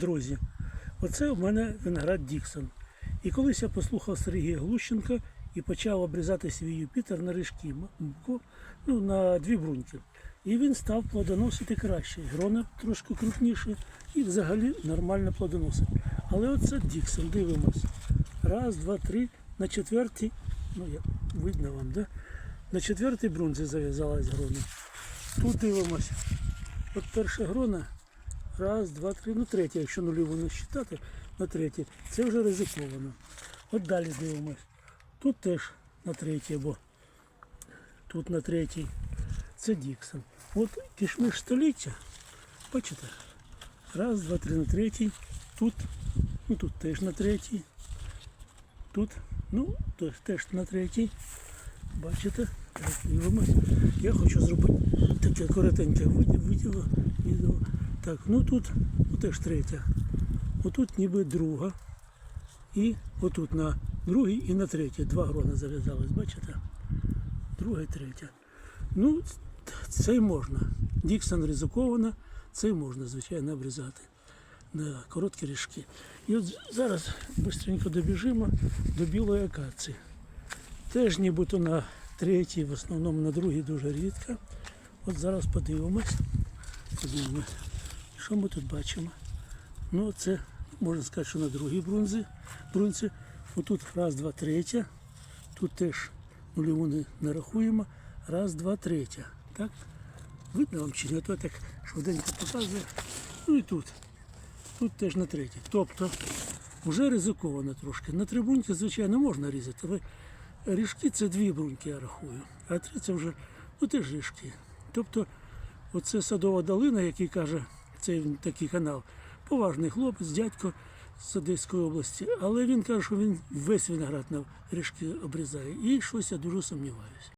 Друзі, оце у мене виноград Діксон. І колись я послухав Сергія Глущенка і почав обрізати свій Юпітер на рижки, ну, на дві бруньки. І він став плодоносити краще. Грона трошки крупніше і взагалі нормально плодоносить. Але оце Діксон, дивимось. Раз, два, три. На четвертій, ну видно вам, да? На четвертій брунзі зав'язалась грона. Тут дивимось. От перша грона. Раз, два, три, ну третя, якщо нульову не вважати, на третій. Це вже ризиковано. От далі дивимось. Тут теж на третій, бо тут на третій. Це Діксон. От кишмиш століття. Бачите? Раз, два, три на третій. Тут, ну тут теж на третій. Тут, ну, теж, теж на третій. Бачите? Дивимось. Я хочу зробити таке коротеньке відео. Так, ну тут теж третя. Отут ніби друга. І отут на другій і на третій. Два грона зав'язались, бачите? Друга і третя. Ну, це можна. Діксон ризиковано, це можна, звичайно, обрізати на короткі ріжки. І от зараз швидко добіжимо до білої акації. Теж нібито на третій, в основному на другій дуже рідко. От зараз подивимось. Подивимось, що ми тут бачимо. Ну, це можна сказати, що на другій брунзі. брунці. Отут раз, два, третя. Тут теж нульову не, не рахуємо. Раз, два, третя. Так? Видно вам чи? А то так швиденько показую. Ну і тут. Тут теж на третій. Тобто вже ризиковано трошки. На три бруньки, звичайно, можна різати, але ріжки це дві бруньки, я рахую. А три це вже ну, теж ріжки. Тобто, оце садова долина, який каже цей такий канал, поважний хлопець, дядько з Одеської області, але він каже, що він весь виноград на ріжки обрізає. І щось я дуже сумніваюся.